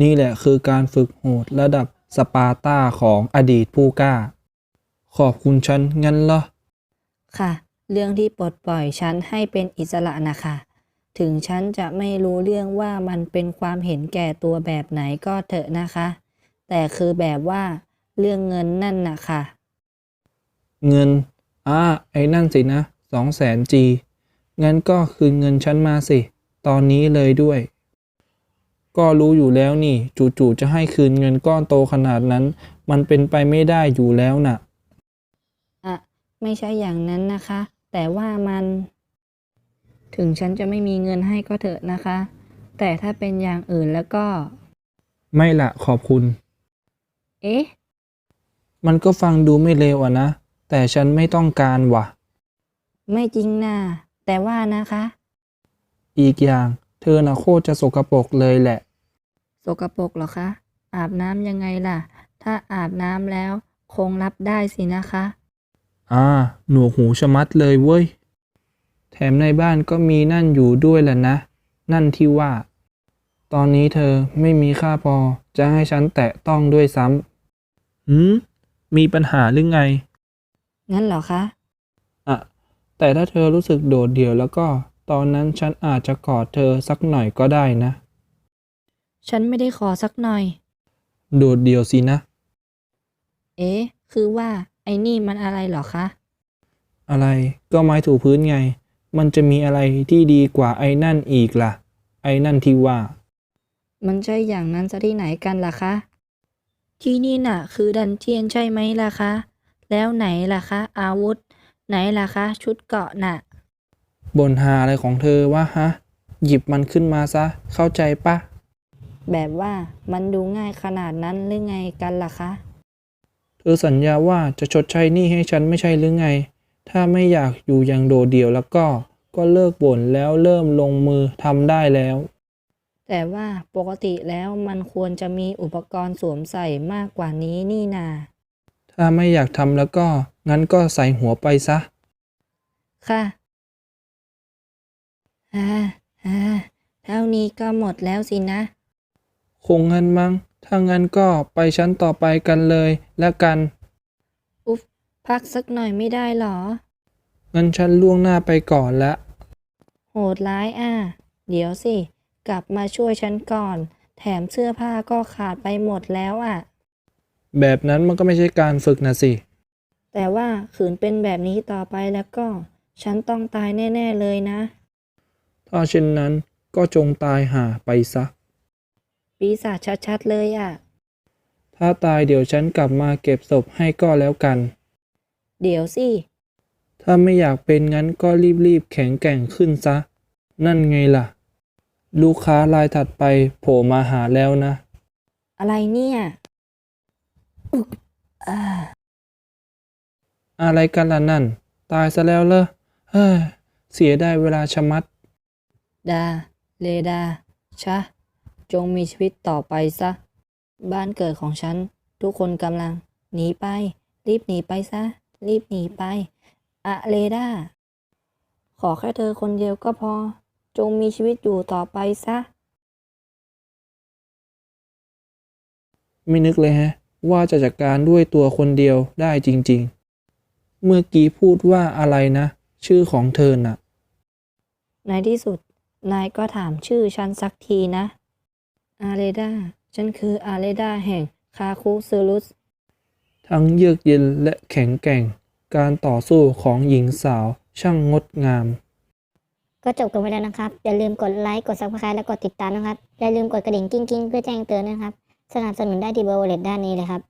นี่แหละคือการฝึกโหดระดับสปาร์ตาของอดีตผู้กล้า ขอบคุณฉันงั้นเหรอ ค่ะ เรื่องที่ปลดปล่อยฉันให้เป็นอิสระนะคะ ถึงฉันจะไม่รู้เรื่องว่ามันเป็นความเห็นแก่ตัวแบบไหนก็เถอะนะคะ แต่คือแบบว่าเรื่องเงินนั่นนะคะ เงินอ่าไอ้นั่นสินะสองแสนจีงั้นก็คืนเงินฉันมาสิ ตอนนี้เลยด้วย ก็รู้อยู่แล้วนี่ จู่ๆจะให้คืนเงินก้อนโตขนาดนั้น มันเป็นไปไม่ได้อยู่แล้วน่ะอะไม่ใช่อย่างนั้นนะคะ แต่ว่ามัน ถึงฉันจะไม่มีเงินให้ก็เถอะนะคะ แต่ถ้าเป็นอย่างอื่นแล้วก็ ไม่ละขอบคุณ เอ๊ะ มันก็ฟังดูไม่เลวอะนะ แต่ฉันไม่ต้องการว่ะ ไม่จริงนะแต่ว่านะคะ อีกอย่าง เธอน่ะโคตรจะสกปรกเลยแหละ สกปรกเหรอคะ อาบน้ำยังไงล่ะ ถ้าอาบน้ำแล้วคงรับได้สินะคะ อ่า หนวกหูชะมัดเลยเว้ย แถมในบ้านก็มีนั่นอยู่ด้วยแหละนะ นั่นที่ว่า ตอนนี้เธอไม่มีค่าพอจะให้ฉันแตะต้องด้วยซ้ำหืม มีปัญหาหรือไง งั้นเหรอคะ อะ แต่ถ้าเธอรู้สึกโดดเดี่ยวแล้วก็ ตอนนั้นฉันอาจจะกอดเธอสักหน่อยก็ได้นะ ฉันไม่ได้ขอสักหน่อย โดดเดี่ยวสินะ เอ๊ะ คือว่า ไอ้นี่มันอะไรเหรอคะ อะไรก็ไม้ถูพื้นไง มันจะมีอะไรที่ดีกว่าไอ้นั่นอีกล่ะ ไอ้นั่นที่ว่า มันใช่อย่างนั้นซะที่ไหนกันล่ะคะ ที่นี่น่ะ คือดันเจียนใช่ไหมล่ะคะ แล้วไหนล่ะคะ อาวุธ ไหนล่ะคะ ชุดเกราะน่ะ บนหาอะไรของเธอวะฮะ หยิบมันขึ้นมาซะ เข้าใจปะ แบบว่ามันดูง่ายขนาดนั้นหรือไงกันล่ะคะ เธอสัญญาว่าจะชดใช้หนี้ให้ฉันไม่ใช่หรือไง ถ้าไม่อยากอยู่อย่างโดดเดี่ยวแล้วก็ ก็เลิกบ่นแล้วเริ่มลงมือทำได้แล้ว แต่ว่าปกติแล้วมันควรจะมีอุปกรณ์สวมใส่มากกว่านี้นี่นา ถ้าไม่อยากทำแล้วก็ งั้นก็ใส่หัวไปซะ ค่ะ อ่าอ่าเท่านี้ก็หมดแล้วสินะ คงงั้นมั้ง ถ้างั้นก็ไปชั้นต่อไปกันเลยแล้วกัน อุ๊บพักสักหน่อยไม่ได้หรอ งั้นฉันล่วงหน้าไปก่อนละ โหดร้ายอะ เดี๋ยวสิ กลับมาช่วยฉันก่อน แถมเสื้อผ้าก็ขาดไปหมดแล้วอะ แบบนั้นมันก็ไม่ใช่การฝึกนะสิ แต่ว่าขืนเป็นแบบนี้ต่อไปแล้วก็ ฉันต้องตายแน่ ๆ เลยนะ ถ้าเช่นนั้นก็จงตายหาไปซะ ปีศาจชัดๆเลยอะ ถ้าตายเดี๋ยวฉันกลับมาเก็บศพให้ก็แล้วกัน เดี๋ยวสิ ถ้าไม่อยากเป็นงั้นก็รีบๆแข็งแกร่งขึ้นซะ นั่นไงล่ะ ลูกค้ารายถัดไปโผล่มาหาแล้วนะ อะไรเนี่ยอุ๊กอ่าอะไรกันล่ะนั่น ตายซะแล้วเหรอเฮ้ยเสียได้เวลาชะมัด ดา เลดา ชะ จงมีชีวิตต่อไปซะ บ้านเกิดของฉัน ทุกคนกำลัง หนีไป รีบหนีไปซะ รีบหนีไป อะเลดา ขอแค่เธอคนเดียวก็พอ จงมีชีวิตอยู่ต่อไปซะ ไม่นึกเลยฮะ ว่าจะจัดการด้วยตัวคนเดียวได้จริง ๆ เมื่อกี้พูดว่าอะไรนะ ชื่อของเธอน่ะ ในที่สุด นายก็ถามชื่อฉันสักทีนะ อาเลดา ฉันคืออาเลดาแห่งคาคุซูลุส ทั้งเยือกเย็นและแข็งแกร่ง การต่อสู้ของหญิงสาวช่างงดงาม ก็จบกันไปแล้วนะครับ อย่าลืมกดไลค์ กด subscribe และกดติดตามนะครับ อย่าลืมกดกระดิ่งกิ้งๆ เพื่อแจ้งเตือนนะครับ สนับสนุนได้ที่เบอร์วอลเล็ตด้านนี้เลยครับ